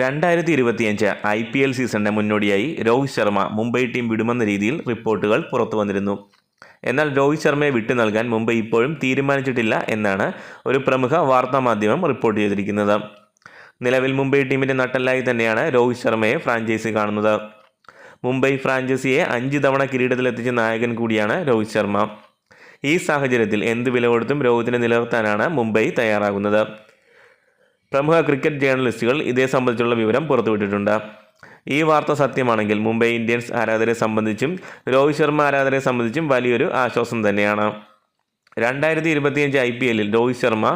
രണ്ടായിരത്തി ഇരുപത്തിയഞ്ച് I P L സീസണിന് മുന്നോടിയായി രോഹിത് ശർമ്മ മുംബൈ ടീം വിടുമെന്ന രീതിയിൽ റിപ്പോർട്ടുകൾ പുറത്തു വന്നിരുന്നു. എന്നാൽ രോഹിത് ശർമ്മയെ വിട്ടു നൽകാൻ മുംബൈ ഇപ്പോഴും തീരുമാനിച്ചിട്ടില്ല എന്നാണ് ഒരു പ്രമുഖ വാർത്താ മാധ്യമം റിപ്പോർട്ട് ചെയ്തിരിക്കുന്നത്. നിലവിൽ മുംബൈ ടീമിന്റെ നട്ടല്ലായി തന്നെയാണ് രോഹിത് ശർമ്മയെ ഫ്രാഞ്ചൈസി കാണുന്നത്. മുംബൈ ഫ്രാഞ്ചൈസിയെ അഞ്ച് തവണ കിരീടത്തിലെത്തിച്ച നായകൻ കൂടിയാണ് രോഹിത് ശർമ്മ. ഈ സാഹചര്യത്തിൽ എന്ത് വില കൊടുത്തും രോഹിത്തിനെ നിലനിർത്താനാണ് മുംബൈ തയ്യാറാകുന്നത്. പ്രമുഖ ക്രിക്കറ്റ് ജേർണലിസ്റ്റുകൾ ഇതേ സംബന്ധിച്ചുള്ള വിവരം പുറത്തുവിട്ടിട്ടുണ്ട്. ഈ വാർത്ത സത്യമാണെങ്കിൽ മുംബൈ ഇന്ത്യൻസ് ആരാധകരെ സംബന്ധിച്ചും രോഹിത് ശർമ്മ ആരാധകരെ സംബന്ധിച്ചും വലിയൊരു ആശ്വാസം തന്നെയാണ്. രണ്ടായിരത്തി ഇരുപത്തിയഞ്ച് ഐ പി എല്ലിൽ രോഹിത് ശർമ്മ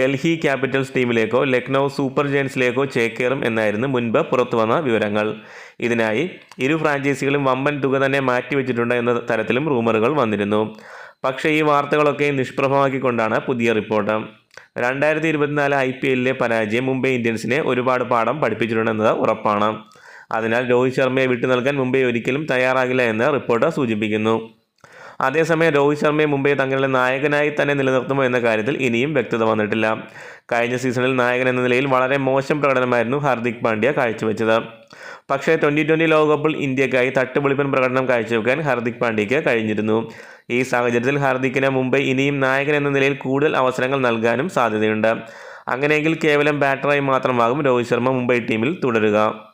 ഡൽഹി ക്യാപിറ്റൽസ് ടീമിലേക്കോ ലക്നൗ സൂപ്പർ ജയൻസിലേക്കോ ചേക്കേറും എന്നായിരുന്നു മുൻപ് പുറത്തു വന്ന വിവരങ്ങൾ. ഇതിനായി ഇരു ഫ്രാഞ്ചൈസികളും വമ്പൻ തുക തന്നെ മാറ്റിവെച്ചിട്ടുണ്ട് എന്ന തരത്തിലും റൂമറുകൾ വന്നിരുന്നു. പക്ഷേ ഈ വാർത്തകളൊക്കെ നിഷ്പ്രഭമാക്കിക്കൊണ്ടാണ് പുതിയ റിപ്പോർട്ട്. രണ്ടായിരത്തി ഇരുപത്തിനാല് ഐ പി എല്ലിലെ പരാജയം മുംബൈ ഇന്ത്യൻസിനെ ഒരുപാട് പാഠം പഠിപ്പിച്ചിട്ടുണ്ടെന്നത് ഉറപ്പാണ്. അതിനാൽ രോഹിത് ശർമ്മയെ വിട്ടു നൽകാൻ മുംബൈ ഒരിക്കലും തയ്യാറാകില്ല എന്ന് റിപ്പോർട്ട് സൂചിപ്പിക്കുന്നു. അതേസമയം രോഹിത് ശർമ്മയെ മുംബൈ തങ്ങളുടെ നായകനായി തന്നെ നിലനിർത്തുമോ എന്ന കാര്യത്തിൽ ഇനിയും വ്യക്തത വന്നിട്ടില്ല. കഴിഞ്ഞ സീസണിൽ നായകൻ എന്ന നിലയിൽ വളരെ മോശം പ്രകടനമായിരുന്നു ഹാർദിക് പാണ്ഡ്യ കാഴ്ചവെച്ചത്. പക്ഷേ ട്വന്റി ട്വന്റി ലോകകപ്പിൽ ഇന്ത്യക്കായി തട്ടുപൊളിപ്പൻ പ്രകടനം കാഴ്ചവെക്കാൻ ഹാർദിക് പാണ്ഡ്യയ്ക്ക് കഴിഞ്ഞിരുന്നു. ഈ സാഹചര്യത്തിൽ ഹാർദിക്കിന് മുംബൈ ഇനിയും നായകൻ എന്ന നിലയിൽ കൂടുതൽ അവസരങ്ങൾ നൽകാനും സാധ്യതയുണ്ട്. അങ്ങനെയെങ്കിൽ കേവലം ബാറ്ററായി മാത്രമാകും രോഹിത് ശർമ്മ മുംബൈ ടീമിൽ തുടരുക.